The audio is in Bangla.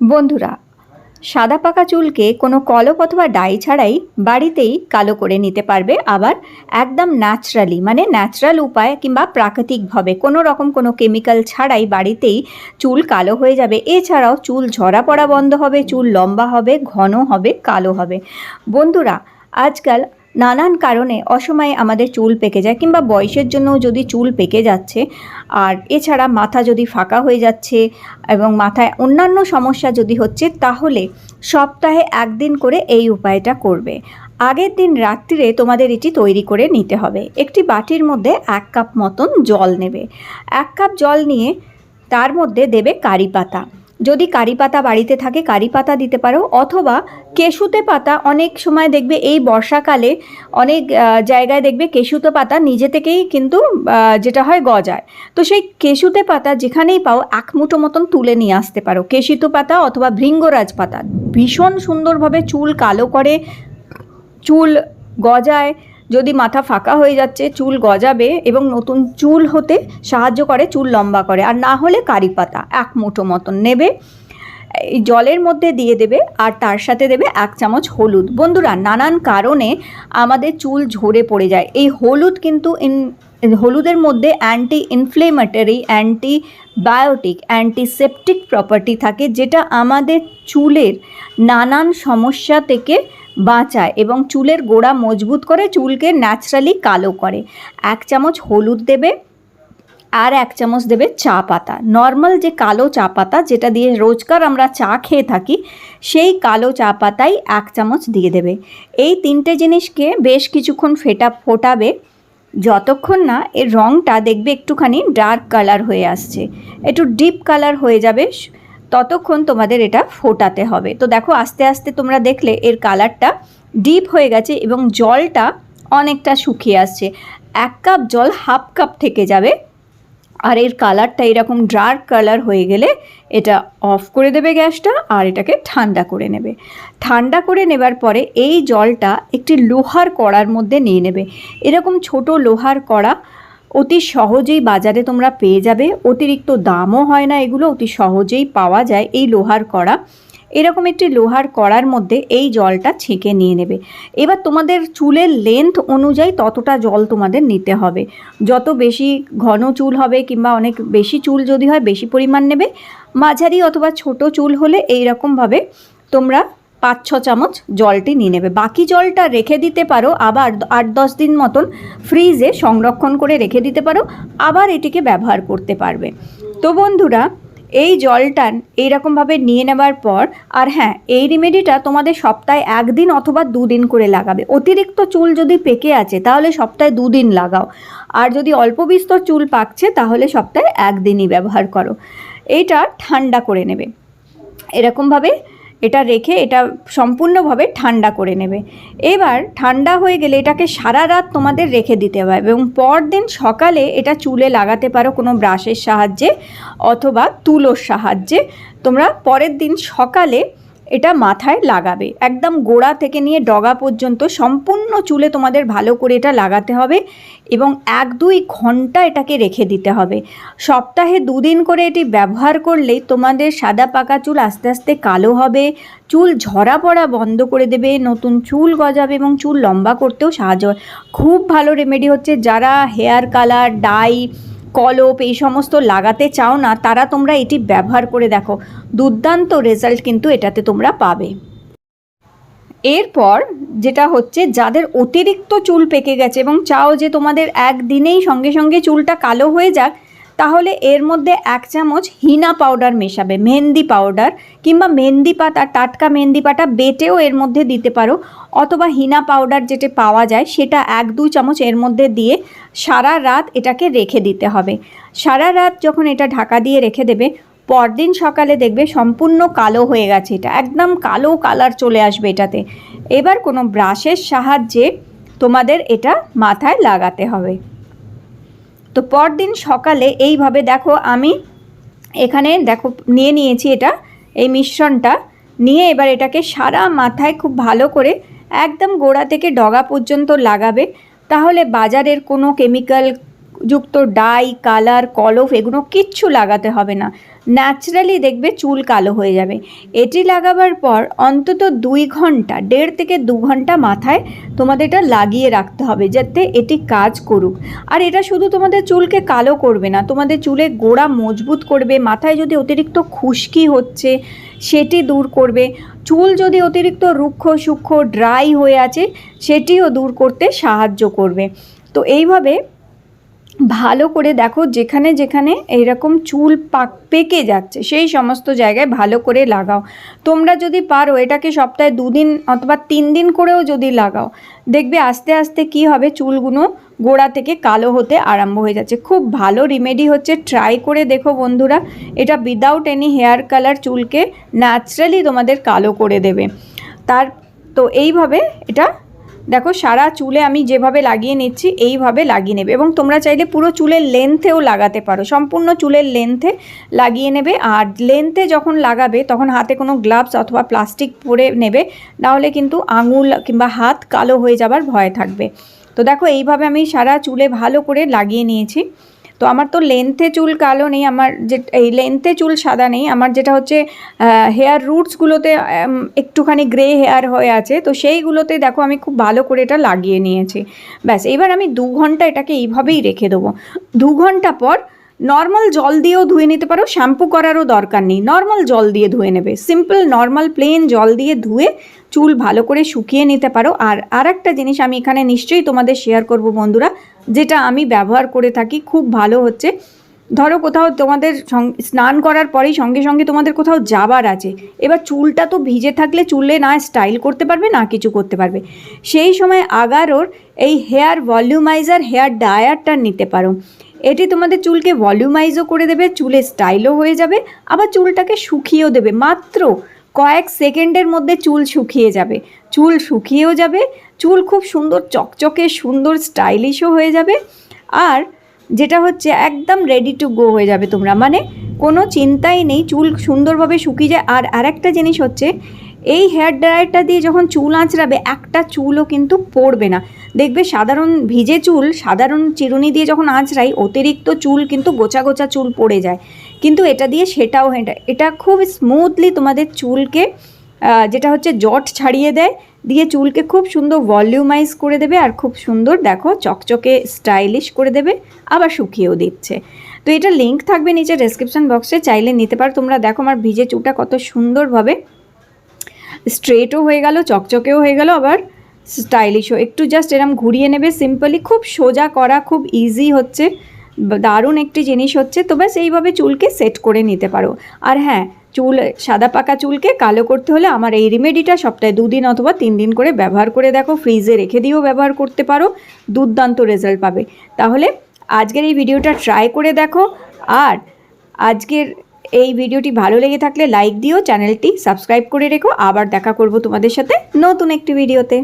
বন্ধুরা, সাদা পাকা চুলকে কোনো কলপ অথবা ডাই ছাড়াই বাড়িতেই কালো করে নিতে পারবে আবার একদম ন্যাচারালি মানে ন্যাচারাল উপায় কিংবা প্রাকৃতিকভাবে কোনো রকম কোনো কেমিক্যাল ছাড়াই বাড়িতেই চুল কালো হয়ে যাবে। এছাড়াও চুল ঝরা পড়া বন্ধ হবে, চুল লম্বা হবে, ঘন হবে, কালো হবে। বন্ধুরা, আজকাল নানান কারণে অসময়ে আমাদের চুল পেকে যায় কিংবা বয়সের জন্য যদি চুল পেকে যাচ্ছে, আর এছাড়া মাথা যদি ফাঁকা হয়ে যাচ্ছে এবং মাথায় অন্যান্য সমস্যা যদি হচ্ছে, তাহলে সপ্তাহে একদিন করে এই উপায়টা করবে। আগের দিন রাত্রিরে তোমাদের এটি তৈরি করে নিতে হবে। একটি বাটির মধ্যে এক কাপ মতন জল নেবে। এক কাপ জল নিয়ে তার মধ্যে দেবে কারি পাতা। যদি কারি পাতা বাড়িতে থাকে কারি পাতা দিতে পারো। অথবা কেশুতে পাতা, অনেক সময় দেখবে এই বর্ষাকালে অনেক জায়গায় দেখবে কেশুতে পাতা নিজে থেকেই কিন্তু যেটা হয় গজায়। তো সেই কেশুতে পাতা যেখানেই পাও, এক মুঠো মতন তুলে নিয়ে আসতে পারো। কেশিত পাতা অথবা ভৃঙ্গরাজ পাতা। ভীষণ সুন্দরভাবে চুল কালো করে, চুল গজায় যদি মাথা ফাঁকা হয়ে যাচ্ছে, চুল গজাবে এবং নতুন চুল হতে সাহায্য করে, চুল লম্বা করে। আর না হলে কারি পাতা, এক মুঠো মতন নেবে, এই জলের মধ্যে দিয়ে দেবে আর তার সাথে দেবে এক চামচ হলুদ। বন্ধুরা, নানান কারণে আমাদের চুল ঝরে পড়ে যায়। এই হলুদ কিন্তু ইন, হলুদের মধ্যে anti inflammatory antibiotic antiseptic property থাকে, যেটা আমাদের চুলের নানান সমস্যা থেকে বাঁচায় এবং চুলের গোড়া মজবুত করে চুলকে ন্যাচারালি কালো করে। এক চামচ হলুদ দেবে আর এক চামচ দেবে চা পাতা। নর্মাল যে কালো চা পাতা যেটা দিয়ে রোজকার আমরা চা খেয়ে থাকি, সেই কালো চা পাতাই এক চামচ দিয়ে দেবে। এই তিনটে জিনিসকে বেশ কিছুক্ষণ ফেটা ফোটাবে। যতক্ষণ না এর রঙটা দেখবে একটুখানি ডার্ক কালার হয়ে আসছে। একটু ডিপ কালার হয়ে যাবে। ততক্ষণ তোমাদের এটা ফোটাতে হবে। তো দেখো, আস্তে আস্তে তোমরা দেখলে এর কালারটা ডিপ হয়ে গেছে এবং জলটা অনেকটা শুকিয়ে আসছে। এক কাপ জল হাফ কাপ থেকে যাবে। আর এর কালারটা এরকম ডার্ক কালার হয়ে গেলে এটা অফ করে দেবে গ্যাসটা আর এটাকে ঠান্ডা করে নেবে। ঠান্ডা করে নেবার পরে এই জলটা একটি লোহার কড়ার মধ্যে নিয়ে নেবে। এরকম ছোট লোহার কড়া অতি সহজেই বাজারে তোমরা পেয়ে যাবে। অতিরিক্ত দামও হয় না এগুলো, অতি সহজেই পাওয়া যায় এই লোহার কড়া। এরকম একটি লোহার কড়ার মধ্যে এই জলটা ছেঁকে নিয়ে নেবে। এবার তোমাদের চুলের লেন্থ অনুযায়ী ততটা জল তোমাদের নিতে হবে। যত বেশি ঘন চুল হবে কিংবা অনেক বেশি চুল যদি হয়, বেশি পরিমাণ নেবে। মাঝারি অথবা ছোট চুল হলে এই রকমভাবে তোমরা পাঁচ ছ চামচ জলটি নিয়ে নেবে। বাকি জলটা রেখে দিতে পারো, আবার আট দশ দিন মতন ফ্রিজে সংরক্ষণ করে রেখে দিতে পারো, আবার এটিকে ব্যবহার করতে পারবে। তো বন্ধুরা, এই জলটা এইরকমভাবে নিয়ে নেবার পর, আর হ্যাঁ এই রেমেডিটা তোমাদের সপ্তাহে একদিন অথবা দুদিন করে লাগাবে। অতিরিক্ত চুল যদি পেকে আছে, তাহলে সপ্তাহে দুদিন লাগাও। আর যদি অল্প বিস্তর চুল পাকছে, তাহলে সপ্তাহে একদিনই ব্যবহার করো। এইটা ঠান্ডা করে নেবে। এরকমভাবে এটা রেখে এটা সম্পূর্ণভাবে ঠান্ডা করে নেবে। এবার ঠান্ডা হয়ে গেলে এটাকে সারা রাত তোমাদের রেখে দিতে হবে এবং পরদিন সকালে এটা চুলে লাগাতে পারো কোনো ব্রাশের সাহায্যে অথবা তুলোর সাহায্যে। তোমরা পরের দিন সকালে এটা মাথায় লাগাবে। একদম গোড়া থেকে নিয়ে ডগা পর্যন্ত সম্পূর্ণ চুলে তোমাদের ভালো করে এটা লাগাতে হবে এবং এক দুই ঘণ্টা এটাকে রেখে দিতে হবে। সপ্তাহে দুদিন করে এটি ব্যবহার করলেই তোমাদের সাদা পাকা চুল আস্তে আস্তে কালো হবে, চুল ঝরা পড়া বন্ধ করে দেবে, নতুন চুল গজাবে এবং চুল লম্বা করতেও সাহায্য হয় খুব ভালো রেমেডি হচ্ছে যারা হেয়ার কালার ডাই কলপ, এই সমস্ত লাগাতে চাও না, তারা তোমরা এটি ব্যবহার করে দেখো। দুর্দান্ত রেজাল্ট কিন্তু এটাতে তোমরা পাবে। এরপর যেটা হচ্ছে, যাদের অতিরিক্ত চুল পেকে গেছে এবং চাও যে তোমাদের একদিনেই সঙ্গে সঙ্গে চুলটা কালো হয়ে যাক তাহলে এর মধ্যে এক চামচ হিনা পাউডার মেশাবে, মেহেন্দি পাউডার কিংবা মেহেন্দি পাতা, টাটকা মেহেন্দি পাতা বেটেও এর মধ্যে দিতে পারো। অথবা হিনা পাউডার যেটা পাওয়া যায়, সেটা এক দু চামচ এর মধ্যে দিয়ে সারা রাত এটাকে রেখে দিতে হবে। সারা রাত যখন এটা ঢাকা দিয়ে রেখে দেবে, পরদিন সকালে দেখবে সম্পূর্ণ কালো হয়ে গেছে এটা। একদম কালো কালার চলে আসবে এটাতে। এবার কোনো ব্রাশের সাহায্যে তোমাদের এটা মাথায় লাগাতে হবে। তো পরদিন সকালে এইভাবে দেখো আমি এখানে দেখো নিয়ে নিয়েছি এটা, এই মিশ্রণটা। নিয়ে এবার এটাকে সারা মাথায় খুব ভালো করে একদম গোড়া থেকে ডগা পর্যন্ত লাগাবে। তাহলে বাজারের কোনো কেমিক্যাল যুক্ত ডাই, কালার, কলফ এগুলো কিচ্ছু লাগাতে হবে না। ন্যাচারালি দেখবে চুল কালো হয়ে যাবে। এটি লাগাবার পর অন্তত দুই ঘণ্টা, দেড় থেকে দু ঘণ্টা মাথায় তোমাদের এটা লাগিয়ে রাখতে হবে যাতে এটি কাজ করুক। আর এটা শুধু তোমাদের চুলকে কালো করবে না, তোমাদের চুলে গোড়া মজবুত করবে, মাথায় যদি অতিরিক্ত খুশকি হচ্ছে, সেটি দূর করবে। চুল যদি অতিরিক্ত রুক্ষ, সূক্ষ্ম ড্রাই হয়ে আছে, সেটিও দূর করতে সাহায্য করবে। তো এইভাবে ভালো করে দেখো যেখানে যেখানে এইরকম চুল পাক পেকে যাচ্ছে, সেই সমস্ত জায়গায় ভালো করে লাগাও। তোমরা যদি পারো এটাকে সপ্তাহে দুদিন অথবা তিন দিন করেও যদি লাগাও, দেখবে আস্তে আস্তে কি হবে, চুলগুলো গোড়া থেকে কালো হতে আরম্ভ হয়ে যাচ্ছে। খুব ভালো রিমেডি হচ্ছে ট্রাই করে দেখো বন্ধুরা, এটা উইদাউট এনি হেয়ার কালার চুলকে ন্যাচারালি তোমাদের কালো করে দেবে। তার, তো এইভাবে এটা দেখো, সারা চুলে আমি যেভাবে লাগিয়ে নিচ্ছি, এইভাবে লাগিয়ে নেবে। এবং তোমরা চাইলে পুরো চুলের লেন্থেও লাগাতে পারো। সম্পূর্ণ চুলের লেন্থে লাগিয়ে নেবে। আর লেন্থে যখন লাগাবে, তখন হাতে কোনো গ্লাভস অথবা প্লাস্টিক পরে নেবে। নাহলে কিন্তু আঙুল কিংবা হাত কালো হয়ে যাবার ভয় থাকবে। তো দেখো, এইভাবে আমি সারা চুলে ভালো করে লাগিয়ে নিয়েছি। তো আমার তো লেন্থে চুল কালো নেই, আমার যে, এই লেন্থে চুল সাদা নেই, আমার যেটা হচ্ছে হেয়ার রুটসগুলোতে একটুখানি গ্রে হেয়ার হয়ে আছে, তো সেইগুলোতে দেখো আমি খুব ভালো করে এটা লাগিয়ে নিয়েছি। ব্যাস, এবার আমি দু ঘণ্টা এটাকে এইভাবেই রেখে দেবো। দু ঘণ্টা পর নর্মাল জল দিয়েও ধুয়ে নিতে পারো শ্যাম্পু করারও দরকার নেই। নর্মাল জল দিয়ে ধুয়ে নেবে। সিম্পল নর্মাল প্লেন জল দিয়ে ধুয়ে চুল ভালো করে শুকিয়ে নিতে পারো। আর আর একটা জিনিস আমি এখানে নিশ্চয়ই তোমাদের শেয়ার করব বন্ধুরা যেটা আমি ব্যবহার করে থাকি, খুব ভালো হচ্ছে। ধরো কোথাও তোমাদের স্নান করার পরেই সঙ্গে সঙ্গে তোমাদের কোথাও যাবার আছে। এবার চুলটা তো ভিজে থাকলে চুলে না স্টাইল করতে পারবে, না কিছু করতে পারবে। সেই সময় আগারোর এই হেয়ার ভলিউমাইজার হেয়ার ডায়ারটা নিতে পারো। এটি তোমাদের চুলকে ভলিউমাইজও করে দেবে চুলে স্টাইলও হয়ে যাবে, আবার চুলটাকে শুকিয়েও দেবে। মাত্র কয়েক সেকেন্ডের মধ্যে চুল শুকিয়ে যাবে। চুল শুকিয়েও যাবে, চুল খুব সুন্দর চকচকে, সুন্দর স্টাইলিশও হয়ে যাবে। আর যেটা হচ্ছে একদম রেডি টু গো হয়ে যাবে তোমরা। মানে কোনো চিন্তাই নেই, চুল সুন্দরভাবে শুকিয়ে যায়। আর আরেকটা জিনিস হচ্ছে, এই হেয়ার ড্রায়ারটা দিয়ে যখন চুল আঁচড়াবে, একটা চুলও কিন্তু পড়বে না। দেখবে সাধারণ ভিজে চুল, সাধারণ চিরুনি দিয়ে যখন আঁচড়াই, অতিরিক্ত চুল কিন্তু গোছা গোছা চুল পড়ে যায়। কিন্তু এটা দিয়ে সেটাও এটা এটা খুব স্মুথলি তোমাদের চুলকে যেটা হচ্ছে জট ছাড়িয়ে দেয়, দিয়ে চুলকে খুব সুন্দর ভলিউমাইজ করে দেবে আর খুব সুন্দর দেখো চকচকে স্টাইলিশ করে দেবে, আবার শুকিয়েও দিচ্ছে। তো এটা লিঙ্ক থাকবে নিচে ডেসক্রিপশন বক্সে চাইলে নিতে পারো। তোমরা দেখো আমার ভিজে চুলটা কত সুন্দরভাবে স্ট্রেটও হয়ে গেল, চকচকেও হয়ে গেল, আবার স্টাইলিশও একটু জাস্ট এরম ঘুরিয়ে নেবে সিম্পলি খুব সোজা করা, খুব ইজি হচ্ছে। দারুণ একটি জিনিস হচ্ছে, তো ব্যাস এইভাবে চুলকে সেট করে নিতে পারো। আর হ্যাঁ চুল, সাদা পাকা চুলকে কালো করতে হলে আমার এই রেমেডিটা সপ্তাহে দুদিন অথবা তিন দিন করে ব্যবহার করে দেখো ফ্রিজে রেখে দিয়েও ব্যবহার করতে পারো, দুর্দান্ত রেজাল্ট পাবে। তাহলে আজকের এই ভিডিওটা ট্রাই করে দেখো, আর আজকের এই ভিডিওটি ভালো লেগে থাকলে লাইক দিও চ্যানেলটি সাবস্ক্রাইব করে রেখো, আবার দেখা করব তোমাদের সাথে নতুন একটি ভিডিওতে